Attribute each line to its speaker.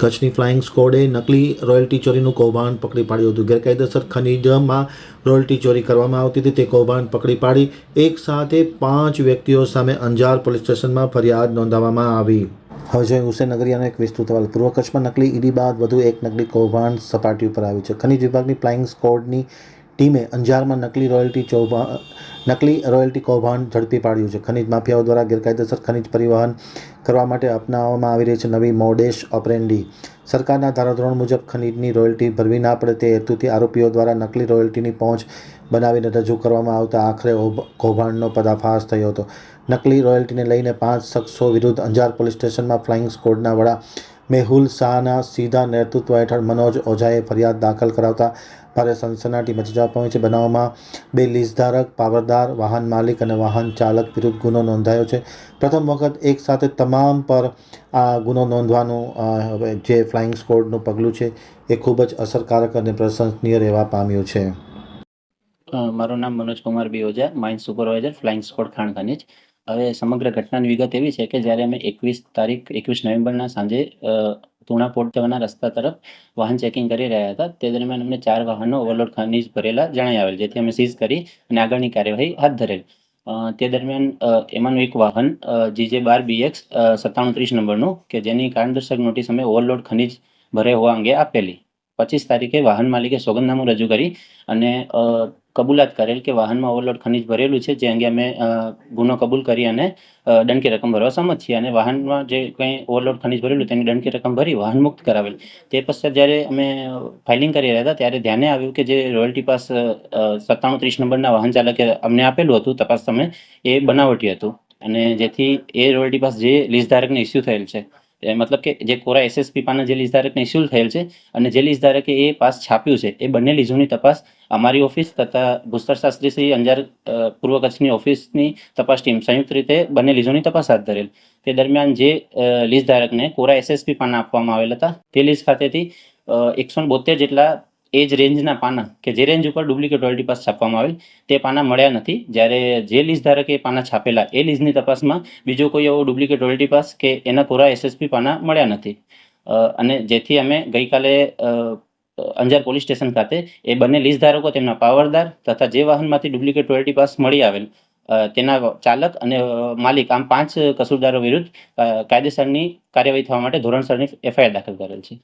Speaker 1: કચ્છની ફ્લાઇંગ સ્કોડે નકલી રોયલ્ટી ચોરીનું કૌભાંડ પકડી પાડ્યું હતું. ગેરકાયદેસર ખનીજમાં રોયલ્ટી ચોરી કરવામાં આવતી હતી. તે કૌભાંડ પકડી પાડી એક સાથે પાંચ વ્યક્તિઓ સામે અંજાર પોલીસ સ્ટેશનમાં ફરિયાદ નોંધાવવામાં આવી. હવે જોઈએ હુસેનગરિયાનો એક વિસ્તૃત અહેવાલ પૂર્વ કચ્છમાં નકલી ઈડી બાદ વધુ એક નકલી કૌભાંડ સપાટી ઉપર આવ્યું છે. ખનીજ વિભાગની ફ્લાઇંગ સ્કોડની ટીમે અંજારમાં નકલી રોયલ્ટી ચૌભા, નકલી રોયલ્ટી કૌભાંડ ઝડપી પાડ્યું છે. ખનીજ માફિયાઓ દ્વારા ગેરકાયદેસર ખનીજ પરિવહન કરવા માટે અપનાવવામાં આવી રહી છે નવી મોડેશ ઓપરેન્ડી. સરકારના ધારાધોરણ મુજબ ખનીજની રોયલ્ટી ભરવી ના પડે તે હેતુથી આરોપીઓ દ્વારા નકલી રોયલ્ટીની પહોંચ બનાવીને રજૂ કરવામાં આવતા આખરે કૌભાંડનો પર્દાફાશ થયો હતો. નકલી રોયલ્ટીને લઈને પાંચ શખ્સો વિરુદ્ધ અંજાર પોલીસ સ્ટેશનમાં ફ્લાઇંગ સ્કોડના વડા મેહુલ શાહના સીધા નેતૃત્વ હેઠળ મનોજ ઓઝાએ ફરિયાદ દાખલ કરાવતા ભારે સનસનાટી મચી જવા પામી છે. બનાવમાં બે લીઝધારક પાવરદાર, વાહન માલિક અને વાહન ચાલક વિરુદ્ધ ગુનો નોંધાયો છે. પ્રથમ વખત એક સાથે તમામ પર આ ગુનો નોંધવાનું જે ફ્લાઇંગ સ્કોડનું પગલું છે એ ખૂબ જ અસરકારક અને પ્રશંસનીય રહેવા પામ્યું છે.
Speaker 2: મારું નામ Manoj Kumar B Ojha mine supervisor, flying squad ખાણ ખનીજ હવે સમગ્ર ઘટનાની વિગત એવી છે કે જ્યારે અમે એકવીસ તારીખ, એકવીસ નવેમ્બરના સાંજે તુણા જવાના રસ્તા તરફ વાહન ચેકિંગ કરી રહ્યા હતા, તે દરમિયાન અમને ચાર વાહનો ઓવરલોડ ખનીજ ભરેલા જણાઈ આવેલ, જેથી અમે સીઝ કરી અને આગળની કાર્યવાહી હાથ ધરેલ. તે દરમિયાન એમાંનું એક વાહન જીજે બાર બીએક્સ સત્તાણું ત્રીસ નંબરનું કે જેની કારણદર્શક નોટિસ અમે ઓવરલોડ ખનીજ ભરે હોવા અંગે આપેલી. પચીસ તારીખે વાહન માલિકે સોગંદનામું રજૂ કરી અને કબૂલાત કરેલ કે વાહનમાં ઓવરલોડ ખનીજ ભરેલું છે, જે અંગે અમે ગુનો કબૂલ કરી અને દંડકી રકમ ભરવા સંમત છીએ અને વાહનમાં જે કંઈ ઓવરલોડ ખનીજ ભરેલું તેની દંડકી રકમ ભરી વાહન મુક્ત કરાવેલ. તે પશ્ચાત જ્યારે અમે ફાઇલિંગ કરી રહ્યા હતા, ત્યારે ધ્યાને આવ્યું કે જે રોયલ્ટી પાસ સત્તાણું ત્રીસ નંબરના વાહન ચાલકે અમને આપેલું હતું, તપાસ સમયે, એ બનાવટી હતું. અને જેથી એ રોયલ્ટી પાસ જે લીઝ ધારકને ઇસ્યુ થયેલ છે મતલબ કે જે કોરા એસએસપી પાના જે લીઝ ધારકને ઇસ્યુ થયેલ છે અને જે લીઝ ધારકે એ પાસ છાપ્યું છે, એ બંને લીઝોની તપાસ અમારી ઓફિસ તથા ભૂસ્તર શાસ્ત્રી શ્રી અંજાર પૂર્વ કચ્છની ઓફિસની તપાસ ટીમ સંયુક્ત રીતે બંને લીઝોની તપાસ હાથ ધરેલ. તે દરમિયાન જે લીઝ ધારકને કોરા એસએસપી પાના આપવામાં આવેલ હતા, તે લીઝ ખાતેથી એકસો બોતેર જેટલા એ જ રેન્જના પાના, કે જે રેન્જ ઉપર ડુપ્લિકેટ રોયલ્ટી પાસ છાપવામાં આવેલ તે પાના મળ્યા નથી. જ્યારે જે લીઝ ધારકે એ પાના છાપેલા, એ લીઝની તપાસમાં બીજો કોઈ એવો ડુપ્લિકેટ રોયલ્ટી પાસ કે એના કોરા એસએસપી પાના મળ્યા નથી. અને જેથી અમે ગઈકાલે અંજાર પોલીસ સ્ટેશન ખાતે એ બંને લીઝ ધારકો, તેમના પાવરદાર તથા જે વાહનમાંથી ડુપ્લિકેટ રોયલ્ટી પાસ મળી આવેલ તેના ચાલક અને માલિક, આમ પાંચ કસૂરદારો વિરુદ્ધ કાયદેસરની કાર્યવાહી થવા માટે ધોરણસરની એફઆઈઆર દાખલ કરેલ છે.